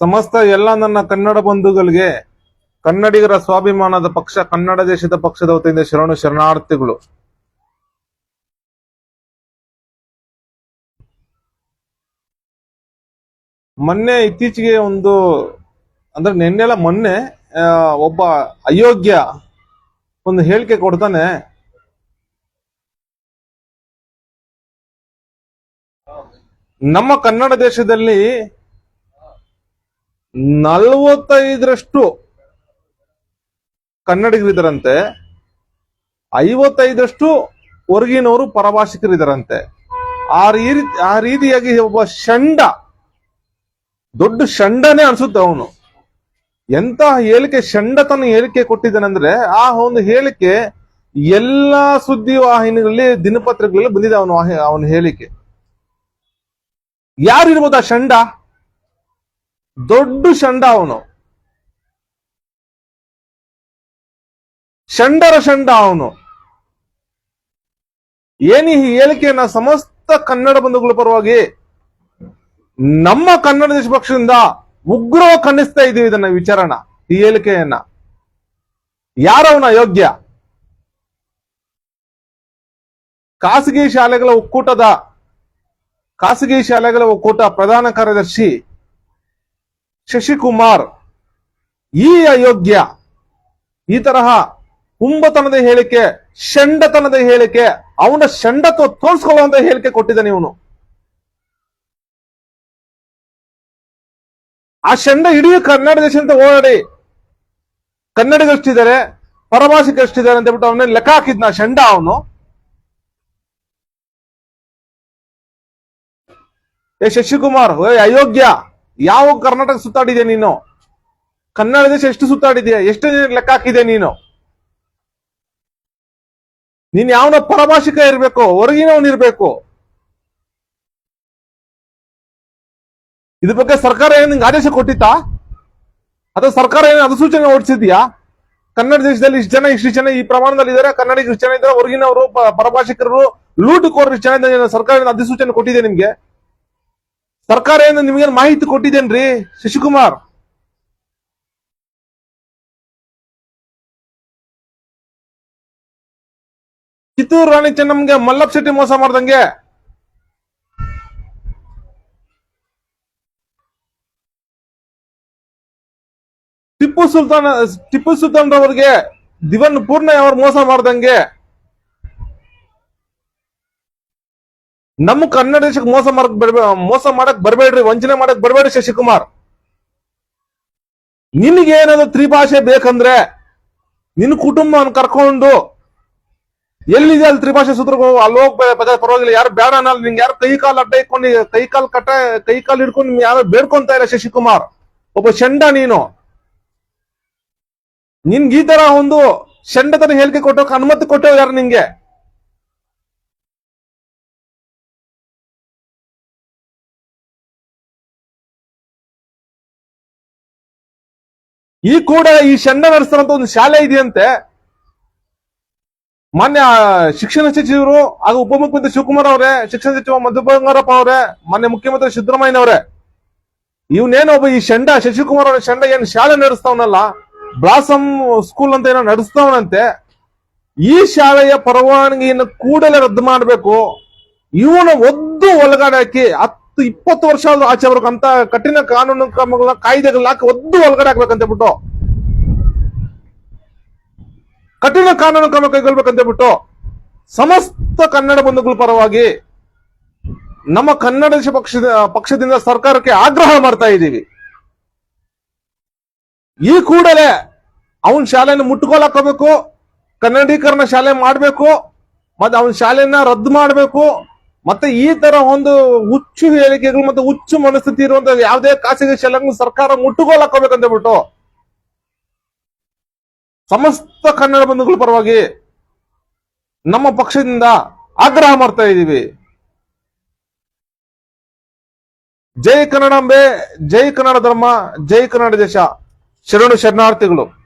ಸಮಸ್ತ ಎಲ್ಲ ನನ್ನ ಕನ್ನಡ ಬಂಧುಗಳಿಗೆ, ಕನ್ನಡಿಗರ ಸ್ವಾಭಿಮಾನದ ಪಕ್ಷ, ಕನ್ನಡ ದೇಶದ ಪಕ್ಷದ ವತಿಯಿಂದ ಶರಣು ಶರಣಾರ್ಥಿಗಳು. ಮೊನ್ನೆ ಇತ್ತೀಚೆಗೆ ಒಂದು, ಅಂದ್ರೆ ನಿನ್ನೆಲ್ಲ ಮೊನ್ನೆ ಒಬ್ಬ ಅಯೋಗ್ಯ ಒಂದು ಹೇಳಿಕೆ ಕೊಡ್ತಾನೆ. ನಮ್ಮ ಕನ್ನಡ ದೇಶದಲ್ಲಿ ನಲವತ್ತೈದರಷ್ಟು ಕನ್ನಡಿಗರಿದ್ದಾರಂತೆ, ಐವತ್ತೈದರಷ್ಟು ಹೊರಗಿನವರು ಪರಭಾಷಿಕರಿದ್ದಾರಂತೆ. ಆ ರೀತಿ, ಆ ರೀತಿಯಾಗಿ ಒಬ್ಬ ಷಂಡ, ದೊಡ್ಡ ಷಂಡನೇ ಅನ್ಸುತ್ತೆ ಅವನು. ಎಂತ ಹೇಳಿಕೆ, ಷಂಡತನ ಹೇಳಿಕೆ ಕೊಟ್ಟಿದ್ದಾನಂದ್ರೆ, ಆ ಒಂದು ಹೇಳಿಕೆ ಎಲ್ಲಾ ಸುದ್ದಿ ವಾಹಿನಿಗಳಲ್ಲಿ, ದಿನಪತ್ರಿಕೆಗಳಲ್ಲಿ ಬಂದಿದೆ ಅವನು ಅವನ ಹೇಳಿಕೆ. ಯಾರಿರ್ಬೋದು ಆ ಷಂಡ? ದೊಡ್ಡ ಷಂಡ ಅವನು. ಷಂಡರ ಷಂಡ ಅವನು. ಏನಿ ಈ ಹೇಳಿಕೆಯನ್ನ ಸಮಸ್ತ ಕನ್ನಡ ಬಂಧುಗಳ ಪರವಾಗಿ ನಮ್ಮ ಕನ್ನಡ ದೇಶ ಪಕ್ಷದಿಂದ ಉಗ್ರ ಖಂಡಿಸ್ತಾ ಇದೀವಿ ಇದನ್ನ ವಿಚಾರಣ ಈ ಹೇಳಿಕೆಯನ್ನ. ಯಾರವನ ಯೋಗ್ಯ? ಖಾಸಗಿ ಶಾಲೆಗಳ ಒಕ್ಕೂಟದ, ಖಾಸಗಿ ಶಾಲೆಗಳ ಒಕ್ಕೂಟ ಪ್ರಧಾನ ಕಾರ್ಯದರ್ಶಿ ಶಶಿಕುಮಾರ್, ಈ ಅಯೋಗ್ಯ, ಈ ತರಹ ಕುಂಭತನದ ಹೇಳಿಕೆ, ಷಂಡತನದ ಹೇಳಿಕೆ, ಅವನ ಷಂಡತ್ವ ತೋರಿಸ್ಕೊಳ್ಳುವಂತ ಹೇಳಿಕೆ ಕೊಟ್ಟಿದ್ದಾನೆ ಇವನು. ಆ ಷಂಡ ಇಡೀ ಕನ್ನಡ ದೇಶ ಅಂತ ಓಡಾಡಿ ಕನ್ನಡಿಗಷ್ಟಿದ್ದಾರೆ ಪರಭಾಷಿಕಷ್ಟಿದ್ದಾರೆ ಅಂತ ಹೇಳ್ಬಿಟ್ಟು ಅವನೇ ಲೆಕ್ಕ ಹಾಕಿದ್ನ ಶಂಡ ಅವನು. ಏ ಶಶಿಕುಮಾರ್, ಏ ಅಯೋಗ್ಯ ಯಾವ ಕರ್ನಾಟಕ ಸುತ್ತಾಡಿದ್ಯಾ ನೀನು? ಕನ್ನಡ ದೇಶ ಎಷ್ಟು ಸುತ್ತಾಡಿದ್ಯಾ? ಎಷ್ಟು ಲೆಕ್ಕ ಹಾಕಿದ್ಯಾ ನೀನು? ನೀನ್ ಯಾವನ ಪರಭಾಷಿಕ ಇರ್ಬೇಕು ಹೊರಗಿನವನಿರ್ಬೇಕು ಇದ್ರ ಬಗ್ಗೆ ಸರ್ಕಾರ ಏನ್ ನಿಂಗೆ ಆದೇಶ ಕೊಟ್ಟಿತ್ತಾ? ಅಥವಾ ಸರ್ಕಾರ ಏನು ಅಧಿಸೂಚನೆ ಹೊರಡಿಸಿದ್ಯಾ? ಕನ್ನಡ ದೇಶದಲ್ಲಿ ಇಷ್ಟು ಜನ ಇಷ್ಟು ಜನ ಈ ಪ್ರಮಾಣದಲ್ಲಿ ಇದ್ದಾರೆ ಕನ್ನಡಿಗ ಇಷ್ಟು ಜನ ಇದ್ದಾರೆ ಹೊರಗಿನವರು ಪರಭಾಷಿಕರು ಪರಭಾಷಿಕರು ಕೋರ್ ಇಷ್ಟು ಜನ ಸರ್ಕಾರದಿಂದ ಸರ್ಕಾರ ಅಧಿಸೂಚನೆ ಕೊಟ್ಟಿದೆ ನಿಮ್ಗೆ? ಸರ್ಕಾರ ಏನು ಮಾಹಿತಿ ಕೊಟ್ಟಿದ್ದೇನ್ರಿ? ಶಶಿಕುಮಾರ್. ಕಿತ್ತೂರು ರಾಣಿ ಚೆನ್ನಮ್ಗೆ ಮಲ್ಲಪ್ಪ ಶೆಟ್ಟಿ ಮೋಸ ಮಾಡ್ದಂಗೆ. ಟಿಪ್ಪು ಸುಲ್ತಾನ್ ಟಿಪ್ಪು ಸುಲ್ತಾನ್ ರವರಿಗೆ ದಿವನ್ ಪೂರ್ಣ ಅವ್ರ ಮೋಸ ಮಾಡ್ದಂಗೆ. ನಮ್ಮ ಕನ್ನಡ ದೇಶಕ್ಕೆ ಮೋಸ ಮಾಡಕ್ ಬರ್ಬೇ ಮೋಸ ಮಾಡಕ್ ಬರ್ಬೇಡ್ರಿ, ವಂಚನೆ ಮಾಡಕ್ ಬರ್ಬೇಡ್ರಿ ಶಶಿಕುಮಾರ್. ನಿನ್ಗೆ ಏನಾದ್ರು ತ್ರಿಭಾಷೆ ಬೇಕಂದ್ರೆ ನಿನ್ನ ಕುಟುಂಬವನ್ನು ಕರ್ಕೊಂಡು ಎಲ್ಲಿದೆ ಅಲ್ಲಿ ತ್ರಿಭಾಷೆ ಸೂತ್ರ ಅಲ್ಲಿ ಹೋಗ್ ಬ- ಬ- ಪರವಾಗಿಲ್ಲ. ಯಾರು ಬೇಡ ಅನ್ನಲ್ಲ. ನಿಂಗೆ ಯಾರು ಕೈ ಕಾಲು ಅಡ್ಡ ಇಟ್ಕೊಂಡು ಕೈ ಕಾಲು ಕಟ್ಟ ಕೈ ಕಾಲು ಹಿಡ್ಕೊಂಡು ಯಾರು ಬೇಡ್ಕೊಂತ ಇಲ್ಲ ಶಶಿಕುಮಾರ್. ಒಬ್ಬ ಶಂಡ ನೀನು. ನಿನ್ಗೆ ಈ ತರ ಒಂದು ಶಂಡತನ ಹೇಳಿಕೆ ಕೊಟ್ಟೋಕೆ ಅನುಮತಿ ಕೊಟ್ಟೋ ಯಾರು ನಿಂಗೆ? ಈ ಕೂಡ ಈ ಶಂಡ ನಡೆಸ್ತಾರಂತ ಒಂದು ಶಾಲೆ ಇದೆಯಂತೆ. ಮಾನ್ಯ ಶಿಕ್ಷಣ ಸಚಿವರು ಹಾಗೂ ಉಪಮುಖ್ಯಮಂತ್ರಿ ಶಿವಕುಮಾರ್ ಅವರೇ, ಶಿಕ್ಷಣ ಸಚಿವ ಮಧು ಬಂಗಾರಪ್ಪ ಅವರೇ, ಮಾನ್ಯ ಮುಖ್ಯಮಂತ್ರಿ ಸಿದ್ದರಾಮಯ್ಯನವರೇ, ಇವನೇನೋ ಒಬ್ಬ ಈ ಶಂಡ, ಶಶಿಕುಮಾರ್ ಅವರ ಶಂಡ ಏನ್ ಶಾಲೆ ನಡೆಸ್ತಾವನಲ್ಲ ಬ್ಲಾಸಮ್ ಸ್ಕೂಲ್ ಅಂತ ಏನೋ ನಡೆಸ್ತಾವನಂತೆ, ಈ ಶಾಲೆಯ ಪರವಾನಗಿಯನ್ನು ಕೂಡಲೇ ರದ್ದು ಮಾಡಬೇಕು. ಇವನ ಒದ್ದು ಒಳಗಾಡಾಕಿ ಹಾಕಿ ಹತ್ತು, ಇಪ್ಪತ್ತು ವರ್ಷ ಆಚೆ ಬರ್ಬೇಕು ಅಂತ ಕಠಿಣ ಕಾನೂನು ಕ್ರಮಗಳನ್ನ, ಕಾಯ್ದೆಗಳನ್ನ ಹಾಕಿ ಒದ್ದು ಒಳಗಡೆ ಹಾಕ್ಬೇಕಂತ ಬಿಟ್ಟು ಕಠಿಣ ಕಾನೂನು ಕ್ರಮ ಕೈಗೊಳ್ಬೇಕಂತ ಬಿಟ್ಟು ಸಮಸ್ತ ಕನ್ನಡ ಬಂಧುಗಳ ಪರವಾಗಿ ನಮ್ಮ ಕನ್ನಡ ದೇಶ ಪಕ್ಷದ, ಪಕ್ಷದಿಂದ ಸರ್ಕಾರಕ್ಕೆ ಆಗ್ರಹ ಮಾಡ್ತಾ ಇದ್ದೀವಿ. ಈ ಕೂಡಲೇ ಅವನ್ ಶಾಲೆಯನ್ನು ಮುಟ್ಟುಗೋಲ್ ಹಾಕೋಬೇಕು ಕನ್ನಡೀಕರಣ ಶಾಲೆ ಮಾಡಬೇಕು, ಮತ್ತೆ ಅವನ ಶಾಲೆಯನ್ನ ರದ್ದು ಮಾಡಬೇಕು ಮತ್ತೆ ಈ ತರ ಒಂದು ಹುಚ್ಚು ಹೇಳಿಕೆಗಳು ಮತ್ತೆ ಹುಚ್ಚು ಮನಸ್ಥಿತಿ ಇರುವಂತ ಯಾವುದೇ ಖಾಸಗಿ ಶಾಲೆಗಳನ್ನು ಸರ್ಕಾರ ಮುಟ್ಟುಗೋಲ್ ಹಾಕೋಬೇಕಂತ ಹೇಳ್ಬಿಟ್ಟು ಸಮಸ್ತ ಕನ್ನಡ ಬಂಧುಗಳ ಪರವಾಗಿ ನಮ್ಮ ಪಕ್ಷದಿಂದ ಆಗ್ರಹ ಮಾಡ್ತಾ ಇದ್ದೀವಿ. ಜೈ ಕನ್ನಡಾಂಬೆ ಜೈ ಕನ್ನಡ ಧರ್ಮ, ಜೈ ಕನ್ನಡ ದೇಶ. ಶರಣು ಶರಣಾರ್ಥಿಗಳು.